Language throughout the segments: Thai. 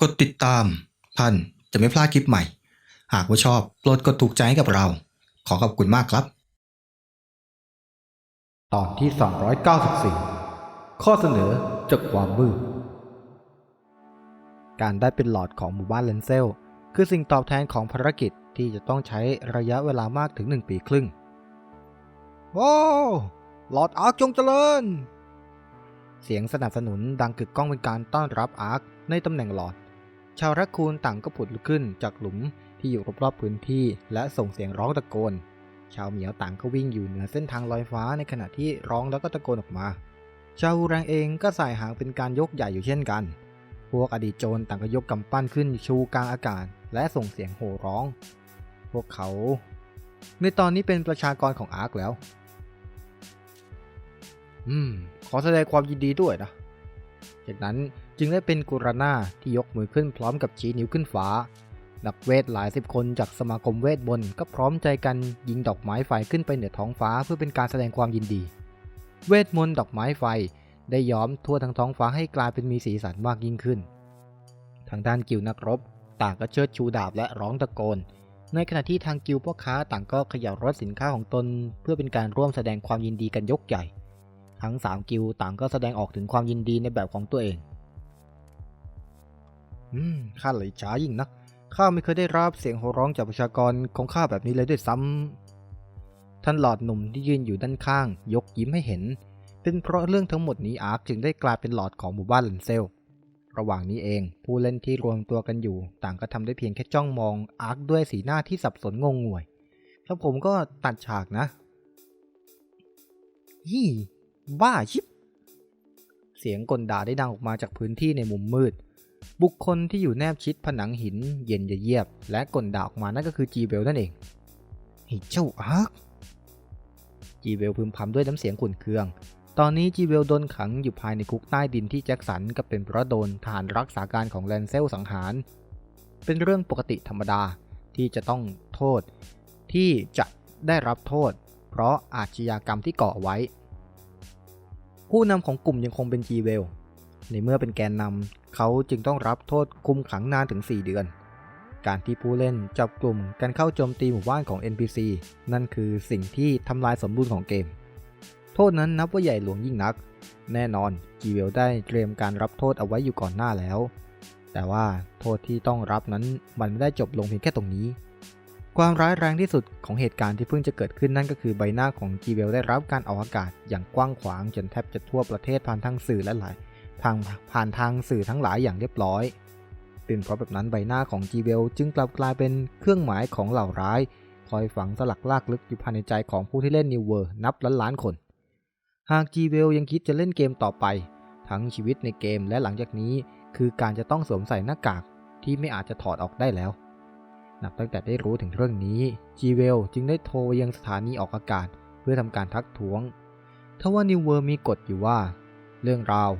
กดติดตามท่านจะไม่พลาดคลิปใหม่ หากว่าชอบโปรดกดถูกใจให้กับเรา ขอขอบคุณมากครับ ตอนที่394 ข้อเสนอจากความมืดการได้เป็นหลอดของหมู่บ้านเลนเซล คือสิ่งตอบแทนของภารกิจที่จะต้องใช้ระยะเวลามากถึง1ปีครึ่งว้าวหลอดอาร์คจงเจริญ เสียงสนับสนุนดังกึกก้องเป็นการต้อนรับอาร์คในตำแหน่งหลอด ชาวแรคคูนต่างก็ผุดลุกขึ้นจากหลุมที่อยู่รอบๆพื้นที่ และส่งเสียงร้องตะโกน ชาวเหมียวต่างก็วิ่งอยู่เหนือเส้นทางลอยฟ้าในขณะที่ร้องแล้วก็ตะโกนออกมา ชาวฮูแรงเองก็สายหางเป็นการยกใหญ่อยู่เช่นกัน พวกอดีตโจรต่างก็ยกกำปั้นขึ้นชูกลางอากาศ และส่งเสียงโห่ร้อง พวกเขา ในตอนนี้เป็นประชากรของอาร์คแล้ว อืม ขอแสดงความยินดีด้วยนะ จากนั้น จึงได้เป็นกุรนาที่ยกมือขึ้นพร้อมกับชี้นิ้วขึ้นฟ้า นักเวทหลายสิบคนจากสมาคมเวทบนก็พร้อมใจกันยิงดอกไม้ไฟขึ้นไปเหนือท้องฟ้าเพื่อเป็นการแสดงความยินดี เวทมนต์ดอกไม้ไฟได้ย้อมทั่วทั้งท้องฟ้าให้กลายเป็นมีสีสันมากยิ่งขึ้น ทางด้านกิลดนักรบ ต่างก็เชิดชูดาบและร้องตะโกน ในขณะที่ทางกิลพ่อค้าต่างก็ขย่ารถสินค้าของตน เพื่อเป็นการร่วมแสดงความยินดีกันยกใหญ่ ทั้งสามกิลดต่างก็แสดงออกถึงความยินดีในแบบของตัวเอง อืมข้าเลยช้ายิ่งนักข้าไม่เคยได้รับเสียงโห่ร้องจากประชากรของข้าแบบนี้เลยด้วยซ้ำท่านหลอดหนุ่มที่ยืนอยู่ด้านข้าง ยกยิ้มให้เห็น เป็นเพราะเรื่องทั้งหมดนี้อาร์คจึงได้กลายเป็นหลอดของหมู่บ้านเลนเซล ระหว่างนี้เอง ผู้เล่นที่รวมตัวกันอยู่ ต่างก็ทำได้เพียงแค่จ้องมองอาร์คด้วยสีหน้าที่สับสนงงงวย แล้วผมก็ตัดฉากนะยี่บ้าชิบ เสียงกลด่าได้ดังออกมาจากพื้นที่ในมุมมืด บุคคลที่อยู่แนบชิดผนังหินเย็นเยียบ และกลด่าออกมานั่นก็คือจีเบลนั่นเองเฮ้เจ้าอาร์คจีเบลพึมพำด้วยน้ำเสียงขุ่นเคือง ตอนนี้จีเบลโดนขังอยู่ภายในคุกใต้ดินที่แจ็คสันกับเป็นเพราะโดนทหารรักษาการของแลนเซลสังหาร เป็นเรื่องปกติธรรมดาที่จะต้องโทษ ที่จะได้รับโทษ เพราะอาชญากรรมที่ก่อไว้ ผู้นำของกลุ่มยังคงเป็นจีเวลในเมื่อเป็นแกนนำ เขาจึงต้องรับโทษคุมขังนานถึง 4 เดือน การที่ผู้เล่นจับกลุ่มกันเข้าโจมตีหมู่บ้านของ NPC นั่นคือสิ่งที่ทำลายสมบูรณ์ของเกม โทษนั้นนับว่าใหญ่หลวงยิ่งนัก แน่นอนจีเวลได้เตรียมการรับโทษเอาไว้อยู่ก่อนหน้าแล้ว แต่ว่าโทษที่ต้องรับนั้นมันไม่ได้จบลงเพียงแค่ตรงนี้ความร้ายแรงที่สุดของเหตุการณ์ที่เพิ่งจะเกิดขึ้นนั่นก็คือใบหน้าของจีเวลได้รับการออกอากาศอย่างกว้างขวางจนแทบจะทั่วประเทศผ่านทางสื่อและหลาย ทางผ่านทางสื่อทั้งหลายอย่างเรียบร้อย เป็นเพราะแบบนั้นใบหน้าของจีเวลจึงกลับกลายเป็นเครื่องหมายของเหล่าร้าย คอยฝังสลักลากลึกอยู่ภายในใจของผู้ที่เล่นนิวเวอร์นับล้านล้านคน หากจีเวลยังคิดจะเล่นเกมต่อไป ทั้งชีวิตในเกมและหลังจากนี้คือการจะต้องสวมใส่หน้ากากที่ไม่อาจจะถอดออกได้แล้ว นับตั้งแต่ได้รู้ถึงเรื่องนี้จีเวลจึงได้โทรยังสถานีออกอากาศ เพื่อทำการทักท้วงทว่านิวเวอร์มีกฎอยู่ว่า เรื่องราว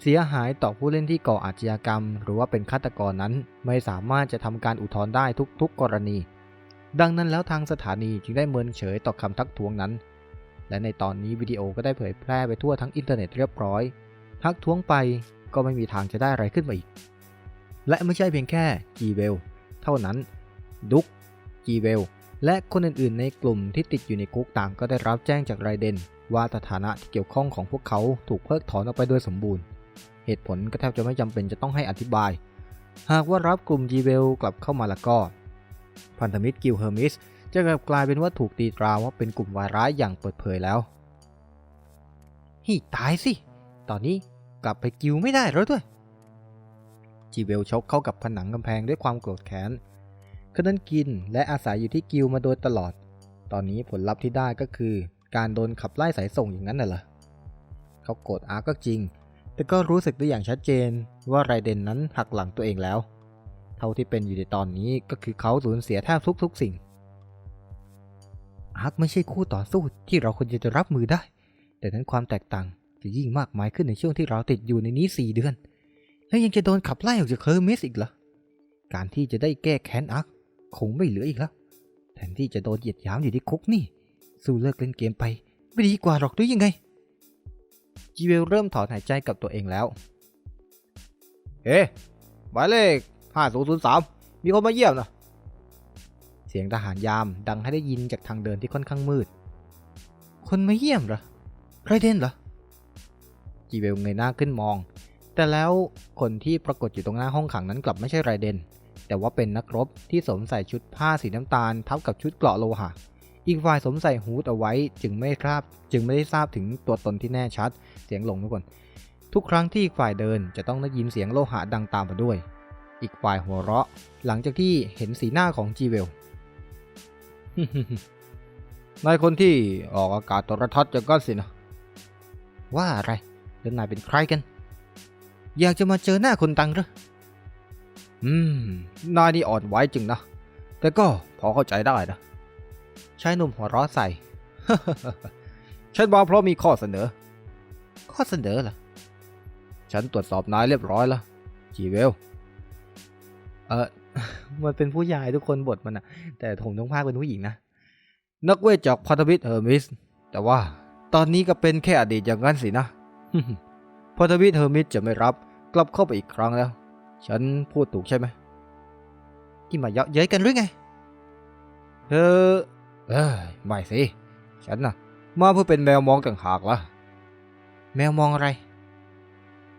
เสียหายต่อผู้เล่นที่ก่ออาชญากรรม หรือว่าเป็นฆาตกรนั้น ไม่สามารถจะทำการอุทธรณ์ได้ทุกๆกรณี ดังนั้นแล้วทางสถานีจึงได้เมินเฉยต่อคำทักท้วงนั้น และในตอนนี้วิดีโอก็ได้เผยแพร่ไปทั่วทั้งอินเทอร์เน็ตเรียบร้อย ทักท้วงไปก็ไม่มีทางจะได้อะไรขึ้นมาอีก และไม่ใช่เพียงแค่จีเวลเท่านั้น ดุกจีเวลและคนอื่นๆ ในกลุ่มที่ติดอยู่ในคุกต่างก็ได้รับแจ้งจากไรเดนว่าสถานะที่เกี่ยวข้องของพวกเขาถูกเพิกถอนออกไปโดยสมบูรณ์ เหตุผลก็แทบจะไม่จำเป็นจะต้องให้อธิบาย หากว่ารับกลุ่มจีเวลกลับเข้ามาแล้วก็ พันธมิตรกิลเฮอร์มิสจะกลับกลายเป็นว่าถูกตีตราว่าเป็นกลุ่มวายร้ายอย่างเปิดเผยแล้วฮี่ตายสิ ตอนนี้กลับไปกิลไม่ได้แล้วด้วย จีเวลชกเข้ากับผนังกำแพงด้วยความโกรธแค้นเขานั้นกินและอาศัยอยู่ที่กิลมาโดยตลอด ตอนนี้ผลลัพธ์ที่ได้ก็คือ การโดนขับไล่สายส่งอย่างนั้นน่ะเหรอเขาโกรธอาร์ก็จริง แต่ก็รู้สึกได้อย่างชัดเจนว่าไรเดนนั้นหักหลังตัวเองแล้ว เท่าที่เป็นอยู่ในตอนนี้ก็คือเขาสูญเสียแทบทุกๆสิ่งอาร์คไม่ใช่คู่ต่อสู้ที่เราควรจะรับมือได้ แต่นั้นความแตกต่างจะยิ่งมากมายขึ้นในช่วงที่เราติดอยู่ในนี้สี่เดือน แล้วยังจะโดนขับไล่ออกจากเคอร์มิสอีกเหรอ การที่จะได้แก้แค้นอาร์คคงไม่เหลืออีกแล้ว แทนที่จะโดนเหยียดหยามอยู่ที่คุกนี่ สู้เลิกเล่นเกมไป ไม่ดีกว่าหรอกหรือยังไง จีเวลเริ่มถอนหายใจกับตัวเองแล้ว เอ๊ะหมายเลข5003 มีคนมาเยี่ยมนะเสียงทหารยามดังให้ได้ยินจากทางเดินที่ค่อนข้างมืด คนมาเยี่ยมเหรอไรเดนเหรอ จีเวลเงยหน้าขึ้นมอง แต่แล้วคนที่ปรากฏอยู่ตรงหน้าห้องขังนั้นกลับไม่ใช่ไรเดน แต่ว่าเป็นนักรบที่สวมใส่ชุดผ้าสีน้ำตาลทับกับชุดเกราะโลหะ อีกฝ่ายสวมใส่ฮูดเอาไว้จึงไม่ทราบจึงไม่ได้ทราบถึงตัวตนที่แน่ชัด เสียงหลงทุกคน ทุกครั้งที่อีกฝ่ายเดินจะต้องได้ยินเสียงโลหะดังตามมาด้วย อีกฝ่ายหัวเราะ หลังจากที่เห็นสีหน้าของจีเวลนายคนที่ออกอากาศโทรทัศน์จากก้อนสินะว่าอะไรแล้วนายเป็นใครกัน อยากจะมาเจอหน้าคนตังเหรออืม นายนี่อ่อนไหวจริงนะ แต่ก็พอเข้าใจได้นะายหนุ่มหัวเราะใส่ ฉันมาเพราะมีข้อเสนอ ข้อเสนอเหรอ ฉันตรวจสอบนายเรียบร้อยแล้ว จีเวล เออมันเป็นผู้ชายทุกคนบทมันอะแต่ผมต้องพากเป็นผู้หญิงนะ นักเวทจากพันธมิตรเฮอร์มิส แต่ว่าตอนนี้ก็เป็นแค่อดีตอย่างนั้นสินะพันธมิตรเฮอร์มิสจะไม่รับ กลับเข้าไปอีกครั้งแล้ว ฉันพูดถูกใช่ไหมที่มาเยาะเย้ยกันหรือไง เธอ เอ้ยไม่สิ ฉันน่ะ มาเพื่อเป็นแมวมองต่างหากละแมวมองอะไร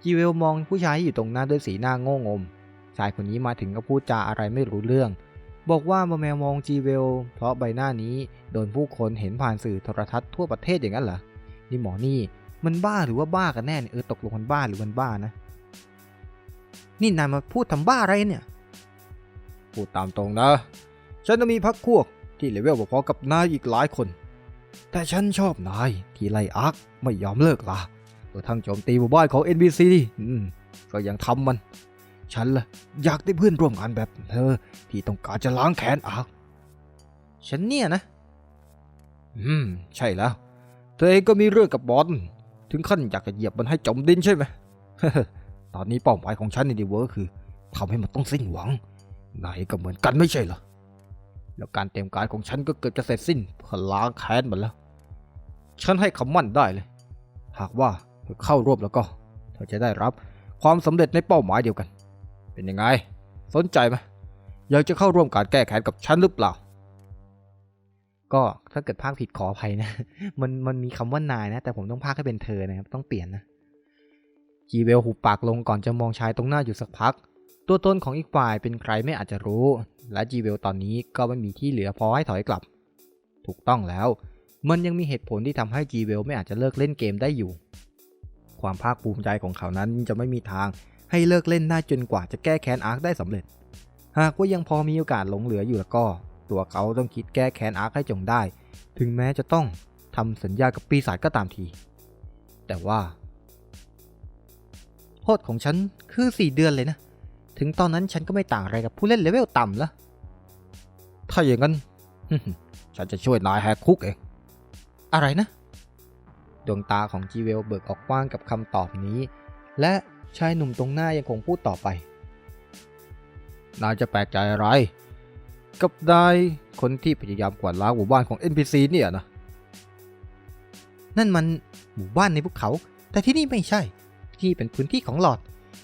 จีเวลมองผู้ชายที่อยู่ตรงหน้าด้วยสีหน้าโง่งม ชายคนนี้มาถึงก็พูดจาอะไรไม่รู้เรื่อง บอกว่ามาแมวมองจีเวล เพราะใบหน้านี้โดนผู้คนเห็นผ่านสื่อโทรทัศน์ทั่วประเทศอย่างนั้นเหรอ นี่หมอนี่มันบ้าหรือว่าบ้ากันแน่เนี่ยเออตกลงมันบ้าหรือมันบ้านะ นี่นายมาพูดทำบ้าอะไรเนี่ย พูดตามตรงนะ ฉันจะมีพักพวก ที่เลเวลพอๆกับนายอีกหลายคน แต่ฉันชอบนายที่ไล่อาร์คไม่ยอมเลิกละกระทั่งโจมตีหมู่บ้านของ NBC ก็ยังทำมัน ฉันล่ะอยากได้เพื่อนร่วมงานแบบเธอ ที่ต้องการจะล้างแค้นอาร์คฉันเนี่ยนะ อืม ใช่แล้ว เธอเองก็มีเรื่องกับบอลถึงขั้นอยากจะเหยียบมันให้จมดินใช่ไหมตอนนี้เป้าหมายของฉันในดีเวอร์คือทำให้มันต้องสิ้นหวังนายก็เหมือนกันไม่ใช่เหรอ แล้วการเตรียมการของฉันก็เกิดจะเสร็จสิ้นเพื่อล้างแค้นมันแล้ว ฉันให้คำมั่นได้เลย หากว่าเธอเข้าร่วมแล้วก็ เธอจะได้รับความสำเร็จในเป้าหมายเดียวกัน เป็นยังไง สนใจไหมอยากจะเข้าร่วมการแก้แค้นกับฉันหรือเปล่า ก็ถ้าเกิดภาคผิดขออภัยนะ มันมันมีคำว่านายนะ แต่ผมต้องภาคให้เป็นเธอนะครับ ต้องเปลี่ยนนะ จีเวลหุบปากลงก่อนจะมองชายตรงหน้าอยู่สักพัก ตัวตนของอีกฝ่ายเป็นใครไม่อาจจะรู้ และจีเวลตอนนี้ก็ไม่มีที่เหลือพอให้ถอยกลับ ถูกต้องแล้ว มันยังมีเหตุผลที่ทำให้จีเวลไม่อาจจะเลิกเล่นเกมได้อยู่ ความภาคภูมิใจของเขานั้นจะไม่มีทางให้เลิกเล่นได้จนกว่าจะแก้แค้นอาร์คได้สำเร็จ หากว่ายังพอมีโอกาสหลงเหลืออยู่แล้วก็ ตัวเขาต้องคิดแก้แค้นอาร์คให้จงได้ ถึงแม้จะต้องทำสัญญากับปีศาจก็ตามที แต่ว่าโทษของฉันคือ4เดือนเลยนะ ถึงตอนนั้นฉันก็ไม่ต่างอะไรกับผู้เล่นเลเวลต่ำละถ้าอย่างนั้น ฉันจะช่วยนายแหกคุกเอง อะไรนะ ดวงตาของจีเวลเบิกออกกว้างกับคำตอบนี้ และชายหนุ่มตรงหน้ายังคงพูดต่อไป นายจะแปลกใจอะไร กับนายคนที่พยายามกวาดล้างหมู่บ้านของ NPC เนี่ยนะ นั่นมันหมู่บ้านในภูเขา แต่ที่นี่ไม่ใช่ ที่เป็นพื้นที่ของหลอด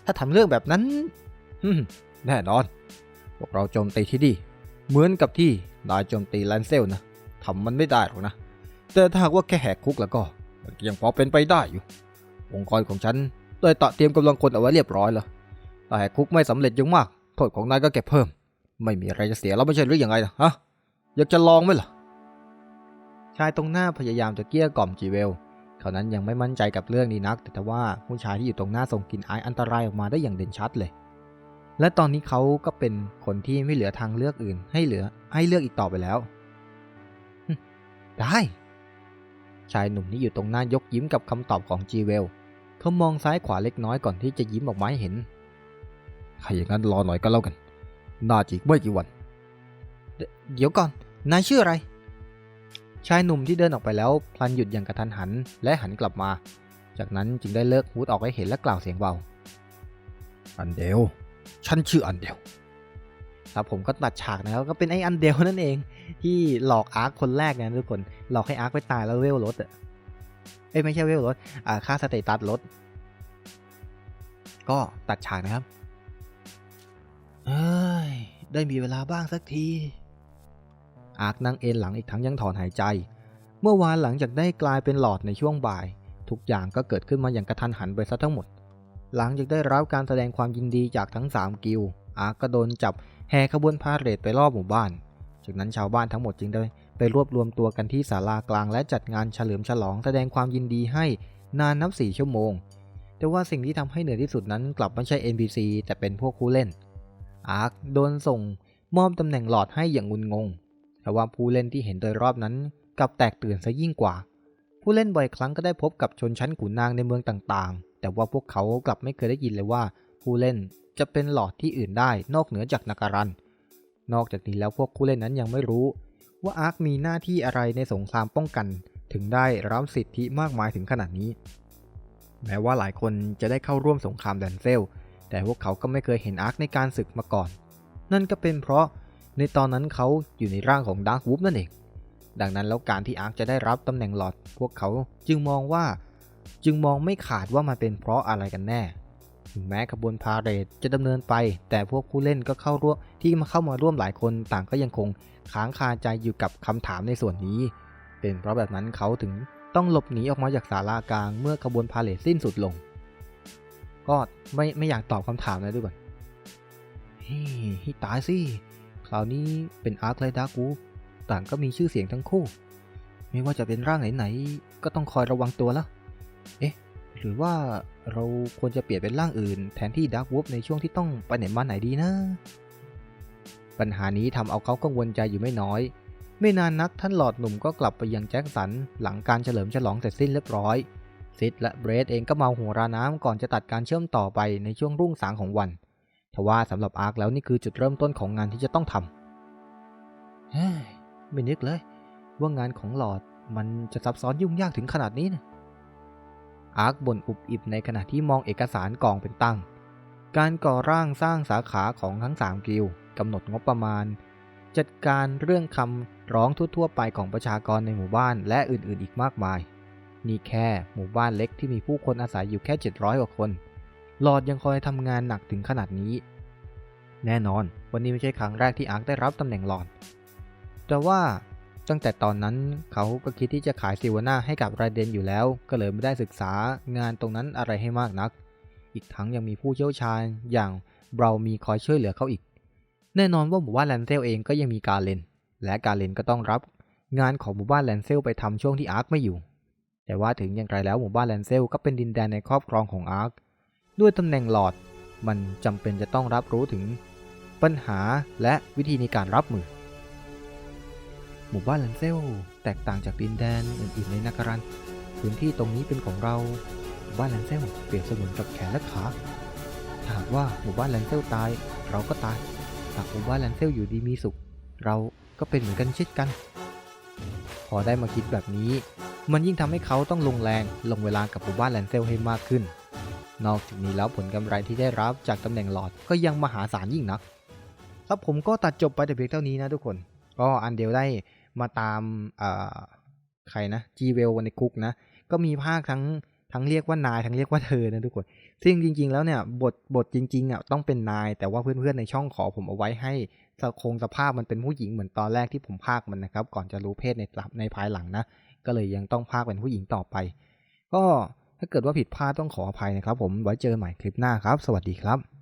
ถ้าทำเรื่องแบบนั้น แน่นอน พวกเราโจมตีที่นี่เหมือนกับที่นายโจมตีแลนเซลนะทำมันไม่ได้หรอกนะ แต่ถ้าหากว่าแค่แหกคุกแล้วก็มันยังพอเป็นไปได้อยู่ องค์กรของฉันได้ตะเตรียมกำลังคนเอาไว้เรียบร้อยแล้วถ้าแหกคุกไม่สำเร็จยังมาก โทษของนายก็เก็บเพิ่ม ไม่มีอะไรจะเสียแล้วไม่ใช่หรือยังไงนะฮะ อยากจะลองไหมล่ะ ชายตรงหน้าพยายามจะเกลี้ยกล่อมจีเวลเขานั้นยังไม่มั่นใจกับเรื่องนี้นัก แต่ว่าผู้ชายที่อยู่ตรงหน้าส่งกลิ่นอายอันตรายออกมาได้อย่างเด่นชัดเลย และตอนนี้เขาก็เป็นคนที่ไม่เหลือทางเลือกอื่น ให้เหลือให้เลือกอีกต่อไปแล้ว ได้ ชายหนุ่มที่อยู่ตรงหน้ายกยิ้มกับคำตอบของจีเวลเขามองซ้ายขวาเล็กน้อยก่อนที่จะยิ้มออกมาให้เห็น ถ้าอย่างนั้นรอหน่อยก็แล้วกัน น่าจะอีกไม่กี่วัน เดี๋ยวก่อน นายชื่ออะไร ชายหนุ่มที่เดินออกไปแล้ว พลันหยุดอย่างกระทันหัน และหันกลับมา จากนั้นจึงได้เลิกฮูดออกให้เห็นและกล่าวเสียงเบา อันเดล ฉันชื่ออันเดลครับผมก็ตัดฉากนะครับก็เป็นไอ้อันเดลนั่นเอง ที่หลอกอาร์คคนแรกนะทุกคนหลอกให้อาร์คไปตายแล้วเวลลดอะเอ้ยไม่ใช่เวลลดอ่าค่าสเตตัสลดก็ตัดฉากนะครับเอ้ยได้มีเวลาบ้างสักที อาร์คนั่งเอนหลังอีกทั้งยังถอนหายใจ เมื่อวานหลังจากได้กลายเป็นหลอดในช่วงบ่าย ทุกอย่างก็เกิดขึ้นมาอย่างกระทันหันไปซะทั้งหมด หลังจากได้รับการแสดงความยินดีจากทั้ง 3 กิลอาร์ก็โดนจับแห่ขบวนพาเหรดไปรอบหมู่บ้าน จากนั้นชาวบ้านทั้งหมดจึงได้ไปรวบรวมตัวกันที่ศาลากลางและจัดงานเฉลิมฉลองแสดงความยินดีให้นานนับ4ชั่วโมง แต่ว่าสิ่งที่ทำให้เหนื่อยที่สุดนั้นกลับไม่ใช่ NPC แต่เป็นพวกผู้เล่น อาร์คโดนส่งมอบตำแหน่งหลอดให้อย่างงุนงง แต่ว่าผู้เล่นที่เห็นโดยรอบนั้นกลับแตกตื่นซะยิ่งกว่า ผู้เล่นบ่อยครั้งก็ได้พบกับชนชั้นขุนนางในเมืองต่างๆ แต่ว่าพวกเขากลับไม่เคยได้ยินเลยว่า ผู้เล่นจะเป็นหลอดที่อื่นได้นอกเหนือจากนาการัน นอกจากนี้แล้วพวกผู้เล่นนั้นยังไม่รู้ ว่าอาร์คมีหน้าที่อะไรในสงครามป้องกัน ถึงได้รับสิทธิมากมายถึงขนาดนี้ แม้ว่าหลายคนจะได้เข้าร่วมสงครามแดนเซล แต่พวกเขาก็ไม่เคยเห็นอาร์คในการศึกมาก่อน นั่นก็เป็นเพราะในตอนนั้นเขาอยู่ในร่างของดาร์ควูฟนั่นเอง ดังนั้นแล้วการที่อาร์คจะได้รับตำแหน่งหลอด พวกเขาจึงมองว่า จึงมองไม่ขาดว่ามันเป็นเพราะอะไรกันแน่ ถึงแม้ขบวนพาเหรดจะดำเนินไป แต่พวกผู้เล่นก็เข้าร่วมที่มาเข้ามาร่วมหลายคนต่างก็ยังคงค้างคาใจอยู่กับคำถามในส่วนนี้ เป็นเพราะแบบนั้นเขาถึงต้องหลบหนีออกมาจากศาลากลางเมื่อขบวนพาเหรดสิ้นสุดลง ก็ไม่ไม่อยากตอบคำถามนะด้วยก่อนเฮ้ยตายสิคราวนี้เป็นอาร์คแลดากูต่างก็มีชื่อเสียงทั้งคู่ ไม่ว่าจะเป็นร่างไหนๆก็ต้องคอยระวังตัวแล้ว เอ๊ะ หรือว่าเราควรจะเปลี่ยนเป็นร่างอื่น แทนที่ดาร์กวูฟในช่วงที่ต้องไปไหนมาไหนดีนะ ปัญหานี้ทำเอาเขากังวลใจอยู่ไม่น้อย ไม่นานนักท่านหลอดหนุ่มก็กลับไปยังแจ็คสัน หลังการเฉลิมฉลองเสร็จสิ้นเรียบร้อยซิดและเบรดเองก็เมาหัวราน้ำก่อนจะตัดการเชื่อมต่อไปในช่วงรุ่งสางของวันทว่าสำหรับอาร์คแล้วนี่คือจุดเริ่มต้นของงานที่จะต้องทำเฮ้ยไม่นึกเลย ว่างานของหลอดมันจะซับซ้อนยุ่งยากถึงขนาดนี้นะ อาร์คบ่นอุบอิบในขณะที่มองเอกสารกองเป็นตั้ง การก่อร่างสร้างสาขาของทั้ง 3 กิลด์กำหนดงบประมาณ จัดการเรื่องคำร้องทั่วๆไปของประชากรในหมู่บ้านและอื่นๆอีกมากมาย นี่แค่หมู่บ้านเล็กที่มีผู้คนอาศัยอยู่แค่ 700 กว่าคนหลอดยังคอยทำงานหนักถึงขนาดนี้ แน่นอน วันนี้ไม่ใช่ครั้งแรกที่อาร์คได้รับตำแหน่งหลอด แต่ว่า ตั้งแต่ตอนนั้นเขาก็คิดที่จะขายซิวาน่าให้กับไรเดนอยู่แล้ว ก็เลยไม่ได้ศึกษางานตรงนั้นอะไรให้มากนัก อีกทั้งยังมีผู้เชี่ยวชาญอย่างเบรามีคอยช่วยเหลือเขาอีก แน่นอนว่าหมู่บ้านแลนเซลเองก็ยังมีการเลน และการเลนก็ต้องรับ งานของหมู่บ้านแลนเซลไปทำช่วงที่อาร์คไม่อยู่ แต่ว่าถึงอย่างไรแล้วหมู่บ้านแลนเซลก็เป็นดินแดนในครอบครองของอาร์ค ด้วยตำแหน่งหลอด มันจำเป็นจะต้องรับรู้ถึง ปัญหาและวิธีในการรับมือ หมู่บ้านแลนเซลแตกต่างจากดินแดนอื่นๆในนาการันพื้นที่ตรงนี้เป็นของเราหมู่บ้านแลนเซลเปรียบเสมือนกับแขนและขาถ้าหากว่าหมู่บ้านแลนเซลตาย เราก็ตายหากหมู่บ้านแลนเซลอยู่ดีมีสุข เราก็เป็นเหมือนกันเช่นกัน พอได้มาคิดแบบนี้ มันยิ่งทำให้เขาต้องลงแรงลงเวลากับหมู่บ้านแลนเซลให้มากขึ้น นอกจากนี้แล้วผลกำไรที่ได้รับจากตำแหน่งหลอดก็ยังมหาศาลยิ่งนักครับผมก็ตัดจบไปแต่เพียงเท่านี้นะทุกคน ก็อันเดียวได้ มาตามใครนะจีเวลในคุกนะ ก็มีภาคทั้งทั้งเรียกว่านายทั้งเรียกว่าเธอนะทุกคน ซึ่งจริง ๆ แล้วเนี่ยบทบทจริงๆอะต้องเป็นนาย แต่ว่าเพื่อนๆในช่องขอผมเอาไว้ให้สคงสภาพมันเป็นผู้หญิงเหมือนตอนแรกที่ผมภาคมันนะครับ ก่อนจะรู้เพศในในภายหลังนะ ก็เลยยังต้องภาคเป็นผู้หญิงต่อไป ก็ถ้าเกิดว่าผิดพลาดต้องขออภัยนะครับ ผมไว้เจอใหม่คลิปหน้าครับ สวัสดีครับ